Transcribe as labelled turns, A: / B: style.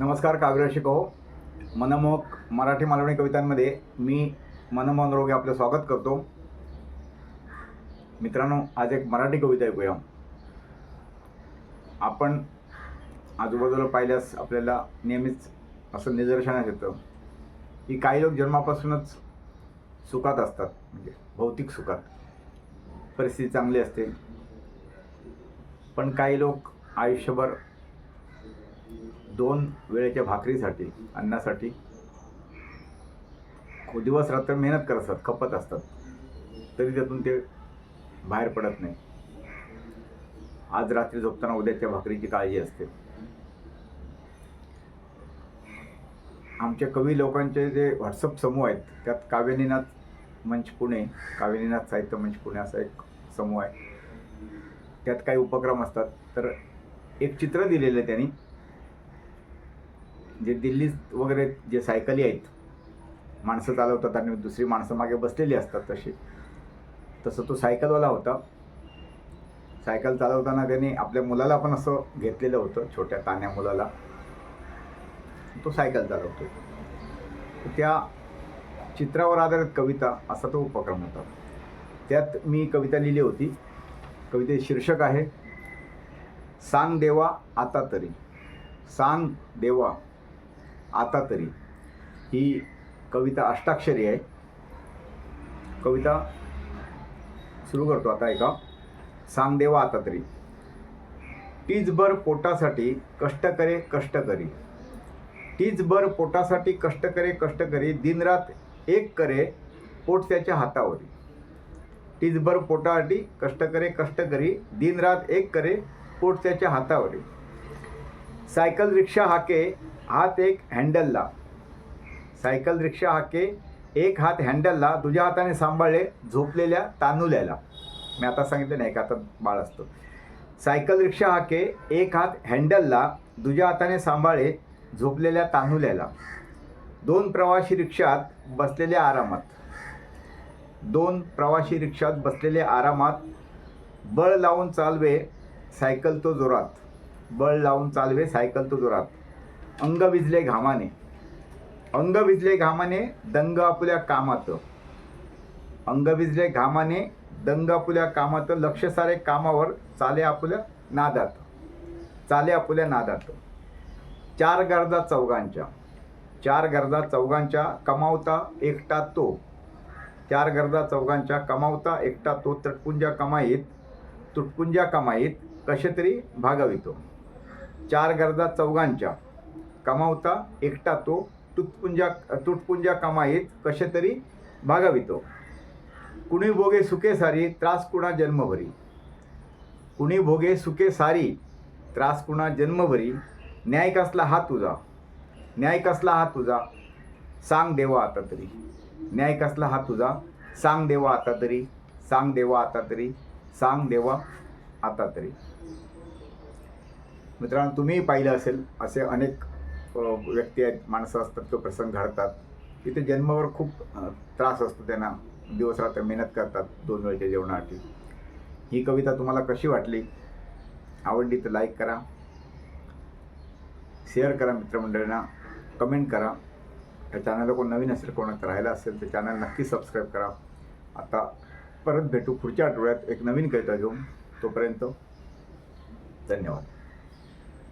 A: नमस्कार काव्य शिको मनमोहक मराठी मालवणी कवितांमध्ये मी मनमोहन रोगे आपलं स्वागत करतो. मित्रांनो आज एक मराठी कविता ऐकूया. आपण आजूबाजूला पाहिल्यास आपल्याला नेहमीच असं निदर्शनास येतं की काही लोक जन्मापासूनच सुखात असतात म्हणजे भौतिक सुखात. परिस्थिती चांगली असते. पण काही लोक आयुष्यभर दोन वेळेच्या भाकरीसाठी अन्नासाठी. दिवस रात्र मेहनत करत असतात खपत असतात. तरी त्यातून ते बाहेर पडत नाही. आज रात्री झोपताना उद्याच्या भाकरीची काळजी असते. आमच्या कवी लोकांचे जे व्हॉट्सअप समूह आहेत त्यात काव्यनिनाथ मंच पुणे काव्यनिनाथ साहित्य मंच पुणे असा एक समूह आहे. त्यात काही उपक्रम असतात. तर एक चित्र दिलेलं आहे त्यांनी. जे दिल्लीत वगैरे जे सायकली आहेत माणसं चालवतात आणि दुसरी माणसं मागे बसलेली असतात तशी. तसं तो सायकलवाला होता. सायकल चालवताना त्यांनी आपल्या मुलाला पण असं घेतलेलं होतं छोट्या तान्या मुलाला. तो सायकल चालवतो त्या चित्रावर आधारित कविता असा तो उपक्रम होता. त्यात मी कविता लिहिली होती. कविते शीर्षक आहे सांग देवा आता तरी. सांग देवा आता तरी. ही कविता अष्टाक्षरी आहे. कविता सुरू करतो आता ऐका सांग देवा आता तरी. टीजभर पोटासाठी कष्ट करे कष्ट करी. टीजभर पोटासाठी कष्ट करे कष्ट करी. दिनरात एक करे पोट त्याच्या हातावरी. टीजभर पोटासाठी कष्ट करे कष्ट करी. दिनरात एक करे पोट त्याच्या हातावरी. सायकल रिक्षा हाके हात एक हँडलला. सायकल रिक्षा हाके एक हात हँडलला तुझ्या हाताने सांभाळले झोपलेल्या तानुल्याला मी आता सांगितलं नाही का? आता बाळ असतो. सायकल रिक्षा हाके एक हात हँडलला तुझ्या हाताने सांभाळे झोपलेल्या तानुल्याला दोन प्रवासी रिक्षात बसलेले आरामात. दोन प्रवासी रिक्षात बसलेले आरामात बळ लावून चालवे सायकल तो जोरात. बळ लावून चालवे सायकल तो जोरात. अंग विजले घामाने. अंग विजले घामाने दंग आपुल्या कामात. अंग विजले घामाने दंग आपुल्या कामात. लक्ष सारे कामावर चाले आपुल्या नादात. चाले आपुल्या नादात. चार गरजा चौघांच्या. चार गरजा चौघांच्या कमावता एकटा तो. चार गरजा चौघांच्या कमावता एकटा तो. तटपुंजा कमाईत तुटपुंजा कमाईत कसे तरी भागवितो. चार गरजा चौघांच्या. कमावता एकटा तो तुटपुंजा तुटपुंजा कमाईत कसे तरी भागावितो. कुणी भोगे सुखे सारी त्रास कुणा जन्मभरी. कुणी भोगे सुखे सारी त्रास कुणा जन्मभरी. न्याय कसला हा तुझा? न्याय कसला हा तुझा? सांग देवा आता तरी. न्याय कसला हा तुझा? सांग देवा आता तरी. सांग देवा आता तरी. सांग देवा आता तरी. मित्रांनो तुम्हीही पाहिलं असेल असे अनेक व्यक्ती आहेत माणसं असतात तो प्रसंग घडतात. तिथे जन्मावर खूप त्रास असतो त्यांना. दिवस रात्र मेहनत करतात दोन वेळच्या जेवणासाठी. ही कविता तुम्हाला कशी वाटली? आवडली तर लाईक करा. शेअर करा मित्रमंडळींना. कमेंट करा. त्या चॅनलला कोण नवीन असेल कोणाचं राहिला असेल तर चॅनल नक्की सबस्क्राईब करा. आता परत भेटू पुढच्या आठवड्यात एक नवीन कविता घेऊन. तोपर्यंत धन्यवाद.